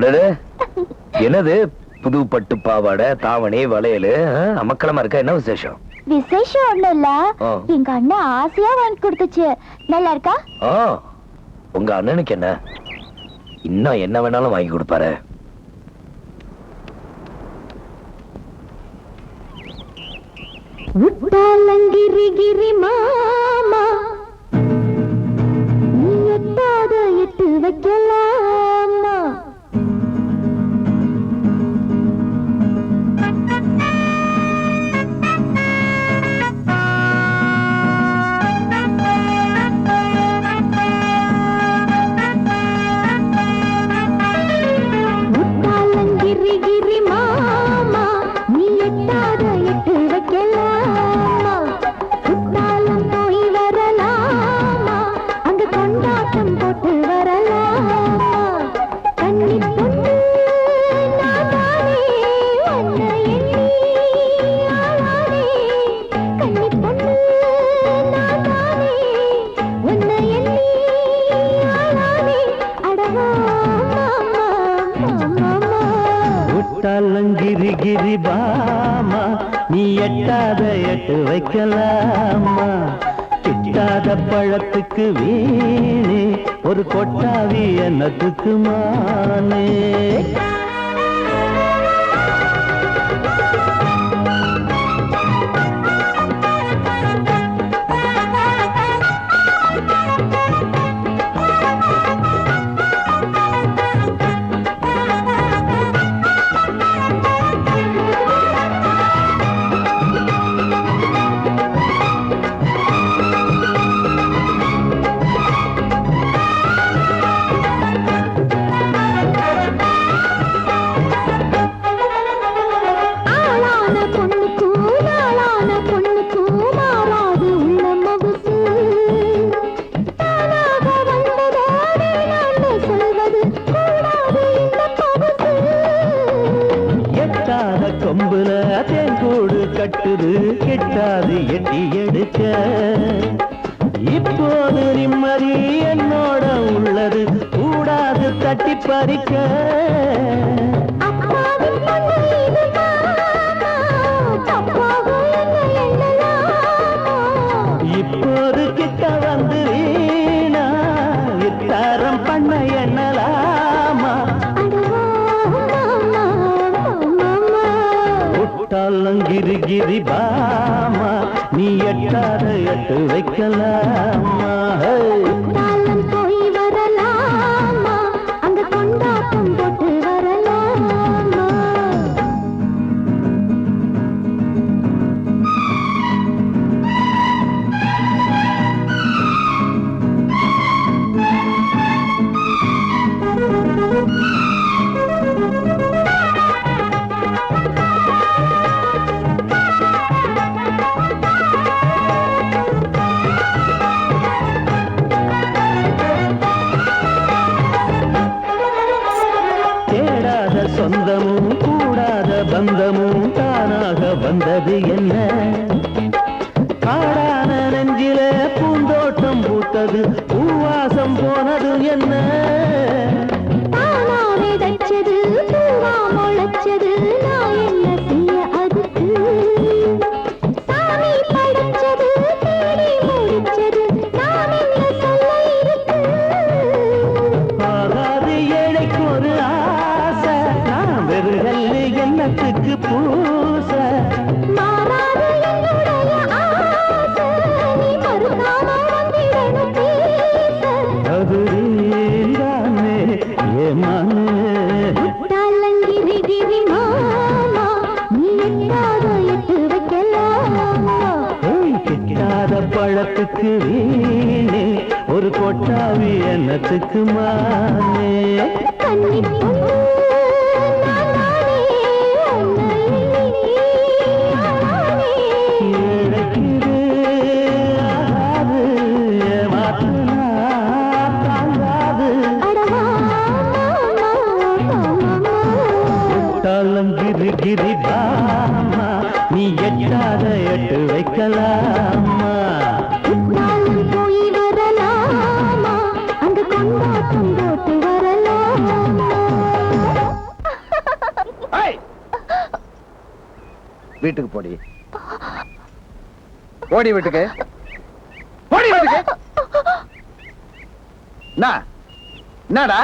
என்னது? புது பட்டு பாவாடை தாவணி வளையல் அமக்கலமா இருக்கா? என்ன விசேஷம்? விசேஷம் ஒண்ணும் இல்ல. எங்க அண்ணன் ஆசையா வாங்கி கொடுத்துச்சு. நல்லா இருக்கா? உங்க அண்ணனுக்கு என்ன? இன்னும் என்ன வேணாலும் வாங்கி கொடுப்பாரு. கிரி மாமா. நீ எட்டாத எட்டு வைக்கலாம். கிரி கிரி பாமா நீ எட்டாத எட்டு வைக்கலாமா கிட்டாத பழத்துக்கு வீணே ஒரு கொட்டாவி எனக்குமானே கொம்புல தேங்கூடு கட்டுது கெட்டாது எட்டி எடுக்க. இப்போது நிம்மதி என்னோட உள்ளது கூடாது தட்டி பறிக்க. மஞ்சிரி பாமா நீ எட்டாத எட்டு வைக்கலாமா? थक माने। வீட்டுக்கு போடி. ஓடி வீட்டுக்கு. ஓடி வீட்டுக்கு. என்ன? என்னடா?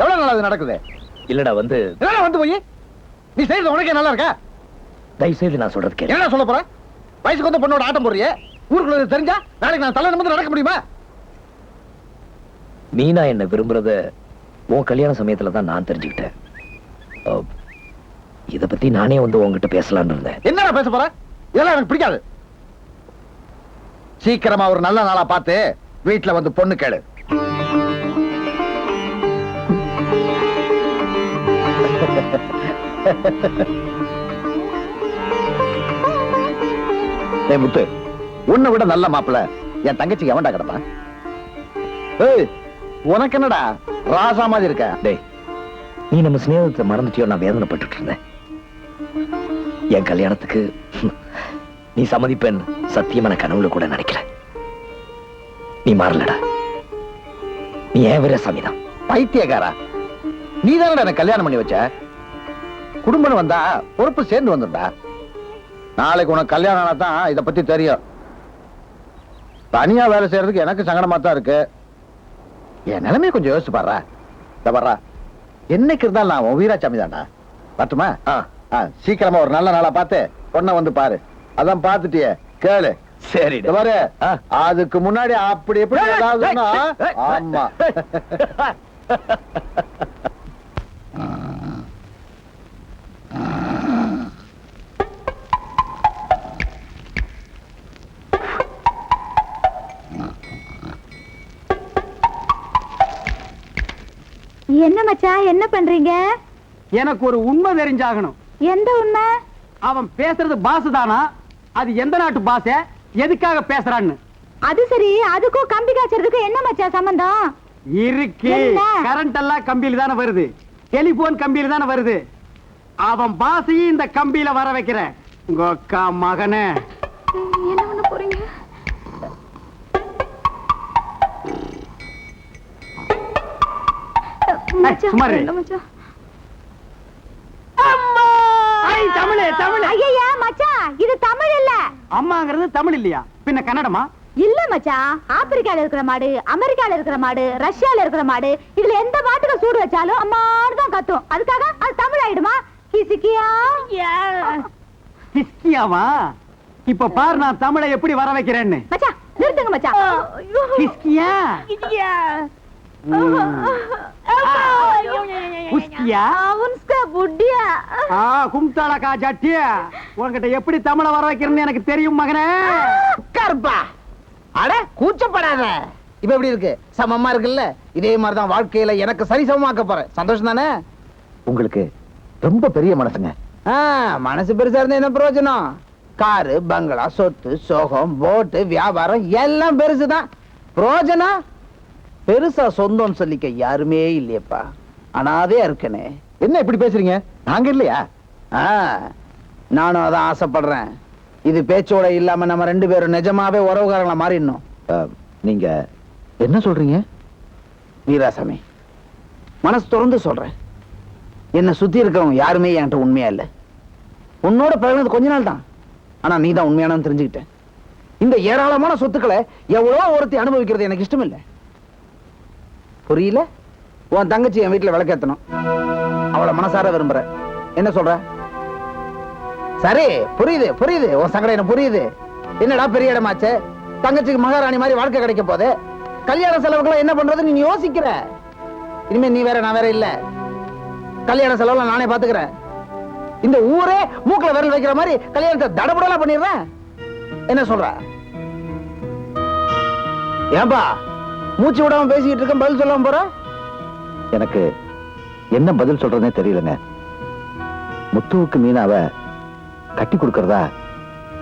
எவ்வளவு நாள் அது நடக்குது? இல்லடா வந்து என்னடா வந்து போய்? நீ செய்யறது உனக்கே நல்லா இருக்கா? தயவு செய்து நான் சொல்றது கேளு. என்ன சொல்ல போற? வயசுக்கு வந்து பொண்ணோட ஆட்டம் போடுறியே? ஊருக்குள்ள தெரிஞ்சா நாளைக்கு நான் தலை நிமிர்ந்து நடக்க முடியுமா? மீனா என்ன விரும்புறத உன் கல்யாண சமயத்துல தான் நான் தெரிஞ்சுக்கிட்டேன். இத பத்தி நானே வந்து உன்கிட்ட பேசலாம்னு இருந்தேன். என்னடா பேச போற? இதெல்லாம் எனக்கு பிடிக்காது. சீக்கிரமா ஒரு நல்ல நாளா பார்த்து வீட்டுல வந்து பொண்ணு கேளு. டேய் முத்து உன்னை விட நல்ல மாப்பிள என் தங்கச்சிக்கு எவன்டா கிடப்பான்? உனக்கு என்னடா ராசா மாதிரி இருக்க? டேய் நீ நம்ம சிநேகத்தை மறந்துட்டியோ நான் வேதனைப்பட்டுட்டு இருந்தேன். என் கல்யாணத்துக்கு நீ சம்மதிப்பேன் சத்தியமா கனவுல கூட நினைக்கல. நீ மாறலடா. நீ ஏன் சாமிதான்? பைத்தியக்காரா? நீ தானடா எனக்கு கல்யாணம் பண்ணி வச்ச? குடும்பம் வந்தா பொறுப்பு சேர்ந்து வந்துடா நாளைக்கு உனக்கு கல்யாணம் ஆனா தான் இத பத்தி தெரியும். தனியா வேலை செய்யறதுக்கு எனக்கு சங்கடமா தான் இருக்கு. என் நிலைமையை கொஞ்சம் யோசிச்சு பாடுறா இந்த பாடுறா என்னைக்கு இருந்தாலும் நான் உன் வீராசாமி தான்டா பட்டுமா ஆ, சீக்கிரமா ஒரு நல்ல நாளா பார்த்து பொண்ணை வந்து பாரு. அதான் பாத்துட்டியே கேளு. சரி. பாரு. அதுக்கு முன்னாடி அப்படி எப்படி ஏதாவதுன்னா, ஆமா. என்ன மச்சான் என்ன பண்றீங்க? எனக்கு ஒரு உண்மை தெரிஞ்சாகணும். எந்த உண்மை? அவன் பேசுறது பாசு தானா? அது எந்த நாட்டு பாச? எதுக்காக பேசுறான்னு? அது சரி அதுக்கும் கம்பி காய்ச்சறதுக்கும் என்ன மச்சான் சம்பந்தம்? இருக்கு. என்ன? கரண்ட் எல்லாம் கம்பியில தானே வருது. டெலிபோன் கம்பியில தானே வருது. அவன் பாசையும் இந்த கம்பியில வர வைக்கிறேன். உங்க அக்கா மகனே. என்ன பண்ண போறீங்க? மச்சான், சும்மா இரு. இல்ல மச்சான். தமிழ் தமிழ். ஐயையா, மச்சான் இது தமிழ் இல்ல. அம்மாங்கிறது தமிழ் இல்லையா? பின்ன கன்னடமா? இல்ல மச்சான் ஆப்பிரிக்கால இருக்கிற மாடு அமெரிக்கால இருக்கிற மாடு ரஷ்யால இருக்கிற மாடு இதுல எந்த மாட்டுக்கு சூடு வச்சாலும் அம்மான்னு தான் கத்தும். அதுக்காக அது தமிழ் ஆயிடுமா? கிசுக்கியா கிஸ்கியாவா இப்ப பாரு நான் தமிழை எப்படி வர வைக்கிறேன்னு. மச்சான் நிறுத்துங்க மச்சான் கும்தாளக்கா ஜட்டிய உன்கிட்ட எப்படி தமிழ வர வைக்கிறேன்னு எனக்கு தெரியும் மகனே. உட்காருப்பா அட கூச்சப்படாத. இப்ப எப்படி இருக்கு? சமமா இருக்குல்ல? இதே மாதிரிதான் வாழ்க்கையில எனக்கு சரிசமமாக்க போறேன் சந்தோஷம் தானே? உங்களுக்கு ரொம்ப பெரிய மனசுங்க. மனசு பெருசா இருந்தா என்ன பிரயோஜனம்? காரு பங்களா சொத்து சோகம் போட்டு வியாபாரம் எல்லாம் பெருசுதான். பிரயோஜனம்? பெருசா சொந்தம்னு சொல்லிக்க யாருமே இல்லையப்பா. அனாதையா இருக்கனே. என்ன இப்படி பேசுறீங்க? நாங்க இல்லையா? நானும் அதான் ஆசைப்படுறேன். இது பேச்சோட இல்லாம நம்ம ரெண்டு பேரும் நிஜமாவே உறவுகாரங்களா மாறிடணும். நீங்க என்ன சொல்றீங்க? வீராசாமி மனசு திறந்து சொல்றேன். என்ன சுத்தி இருக்கிறவங்க யாருமே என்கிட்ட உண்மையா இல்ல. உன்னோட பழகினது கொஞ்ச நாள் தான். ஆனா நீ தான் உண்மையானு தெரிஞ்சுக்கிட்டேன் இந்த ஏராளமான சொத்துக்களை எவ்வளோ ஒருத்தி அனுபவிக்கிறது எனக்கு இஷ்டம் இல்லை புரியல? உன் தங்கச்சி என் வீட்டுல விளக்கேத்தணும் அவளை மனசார விரும்புற. என்ன சொல்ற? சரி புரியுது புரியுது. உன் சங்கடம் எனக்கு புரியுது. என்னடா பெரிய இடமாச்சு? தங்கச்சிக்கு மகாராணி மாதிரி வாழ்க்கை கிடைக்க போதே. கல்யாண செலவுக்குலாம் என்ன பண்றது நீ யோசிக்கிற. இனிமே நீ வேற நான் வேற இல்ல. கல்யாண செலவுல நானே பாத்துக்கிறேன். இந்த ஊரே மூக்கல விரல் வைக்கிற மாதிரி கல்யாணத்தை தடபுடலாம் பண்ணிடுறேன். என்ன சொல்ற? ஏன்பா மூச்சு விடாம பேசிக்கிட்டு இருக்க பதில் சொல்லாம போற? எனக்கு என்ன பதில் சொல்றதுனே தெரியலங்க. முத்துவுக்கு மீனாவ கட்டி கொடுக்கறதா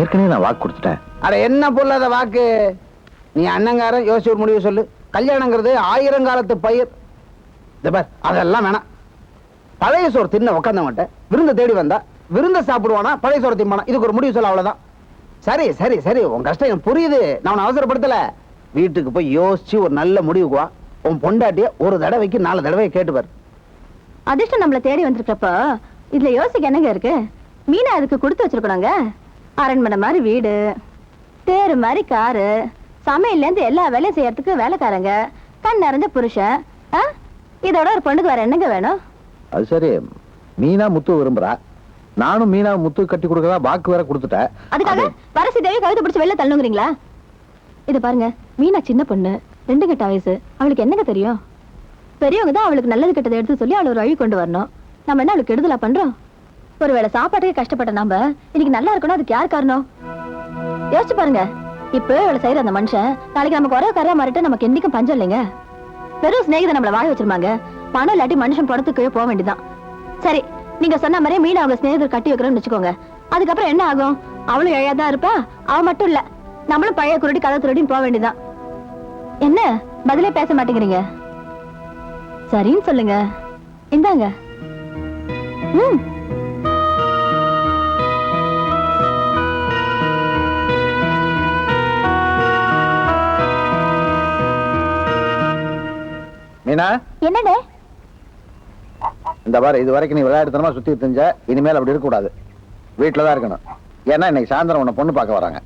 ஏற்கனவே நான் வாக்கு கொடுத்துட்டேன். அட என்ன பொல்லாத வாக்கு? நீ அண்ணங்காரன் யோசிச்சு ஒரு முடிவு சொல்லு. கல்யாணங்கிறது ஆயிரம் காலத்து பயிர். இந்த பார், அதெல்லாம் வேணாம். பழைய சோறு தின்ன மாட்டேன் விருந்த தேடி வந்தா விருந்த சாப்பிடுவானா பழைய சோறு திம்பானா இதுக்கு ஒரு முடிவு சொல்ல அவ்வளவுதான். சரி சரி சரி உன் கஷ்டம் எனக்கு புரியுது. நான் உன்னை அவசரப்படுத்தல. வீட்டுக்கு போய் யோசிச்சு ஒரு நல்ல முடிவுக்கு வா. உன் பொண்டாட்டிய ஒரு தடவைக்கு நாலு தடவை கேட்டுப்பார். அதிர்ஷ்டம் நம்மள தேடி வந்திருக்கப்ப இதுல யோசிக்க என்னங்க இருக்கு? மீனா அதுக்கு கொடுத்து வச்சிருக்கணுங்க? அரண்மனை மாதிரி வீடு தேரு மாதிரி காரு சமையல்ல இருந்து எல்லா வேலையும் செய்யறதுக்கு வேலைக்காரங்க கண் நிறைஞ்ச புருஷன்? இதோட ஒரு பொண்ணுக்கு வேற என்னங்க வேணும்? அது சரி. மீனா முத்து விரும்புறா. நானும் மீனா முத்து கட்டி கொடுக்கறதா வாக்கு வேற கொடுத்துட்டேன். அதுக்காக வரசி தேவி கழுத்து பிடிச்சு வெளில தள்ளுங்கிறீங்களா இது பாருங்க. மீனா சின்ன பொண்ணு ரெண்டு கெட்ட வயசு அவளுக்கு என்னங்க தெரியும்? பெரியவங்க தான் அவளுக்கு நல்லது கெட்டதை எடுத்து சொல்லி அவளை ஒரு வழி கொண்டு வரணும். நம்ம என்ன அவளுக்கு கெடுதலா பண்றோம்? ஒருவேளை சாப்பாட்டுக்கு கஷ்டப்பட்ட நாம இன்னைக்கு நல்லா இருக்கணும் அதுக்கு யார் காரணம்? யோசிச்சு பாருங்க. இப்போ இவளை செய்யற அந்த மனுஷன் நாளைக்கு நமக்கு ஒரே கரையா மாறிட்டு நமக்கு என்னைக்கும் பஞ்சம் இல்லைங்க. பெரும் சிநேகிதை நம்மள வாழ வச்சிருமாங்க. பணம் இல்லாட்டி மனுஷன் படத்துக்கே போக வேண்டியதான் சரி நீங்க சொன்ன மாதிரியே மீன் அவங்க சிநேகிதர் கட்டி வைக்கிறோம்னு வச்சுக்கோங்க. அதுக்கப்புறம் என்ன ஆகும்? அவளும் இழையாதான் இருப்பா அவ மட்டும் இல்ல. நம்மளும் பழைய குருடி கதை திருடின்னு போக வேண்டியதான் என்ன? பதிலே பேச மாட்டேங்கிறீங்க. சரின்னு சொல்லுங்க. இந்தாங்க. ம். மீனா? என்னடே இந்த பாரு இது வரைக்கும் நீ விளையாடுத்தனமா சுத்தி தெரிஞ்ச இனிமேல் அப்படி இருக்க கூடாது வீட்டுல தான் இருக்கணும். ஏன்னா இன்னைக்கு சாயந்தரம் உன்னை பொண்ணு பார்க்க வராங்க.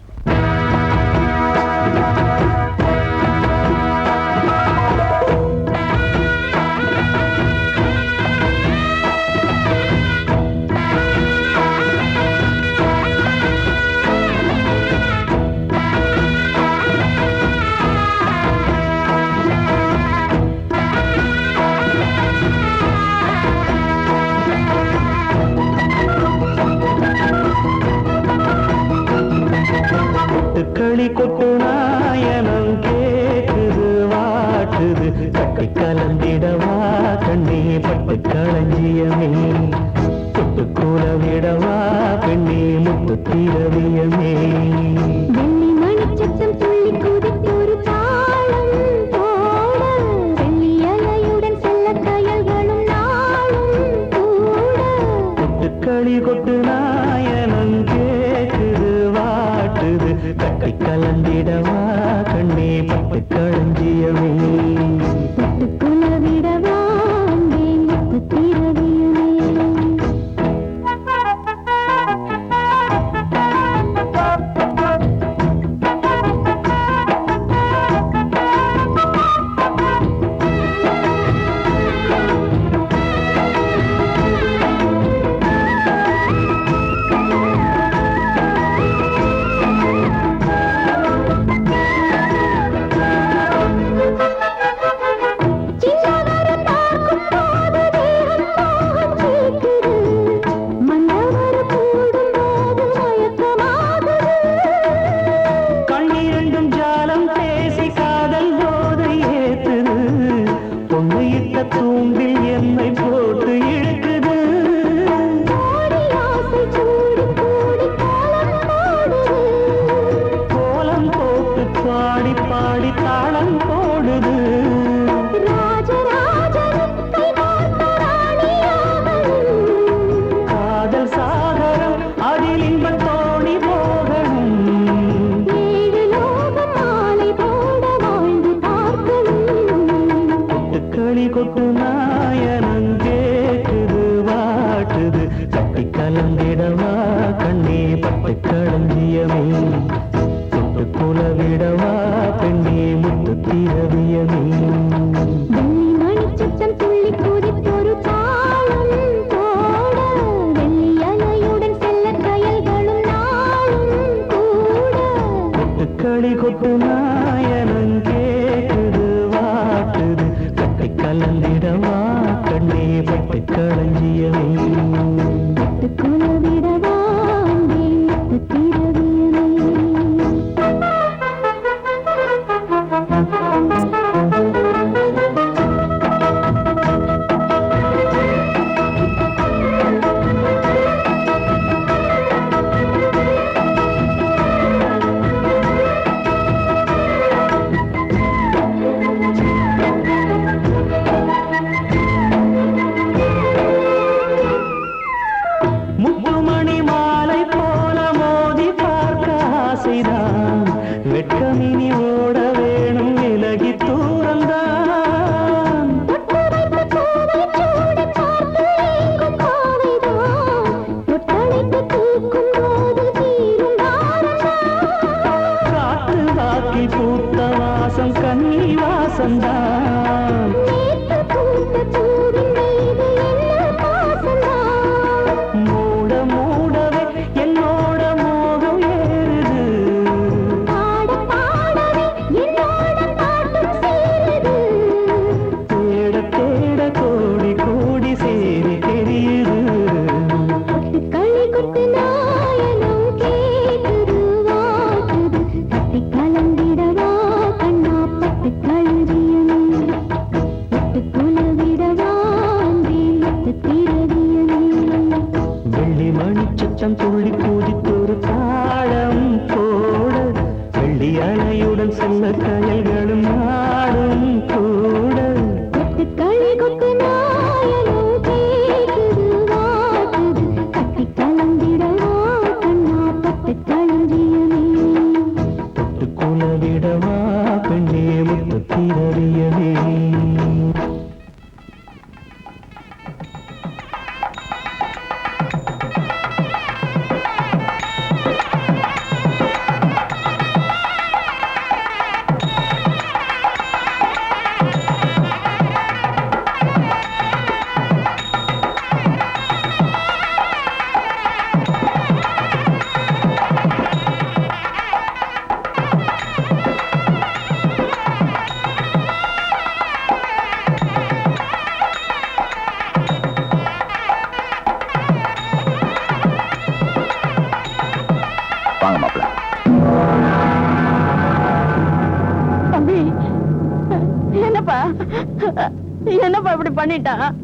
பண்ணிட்டா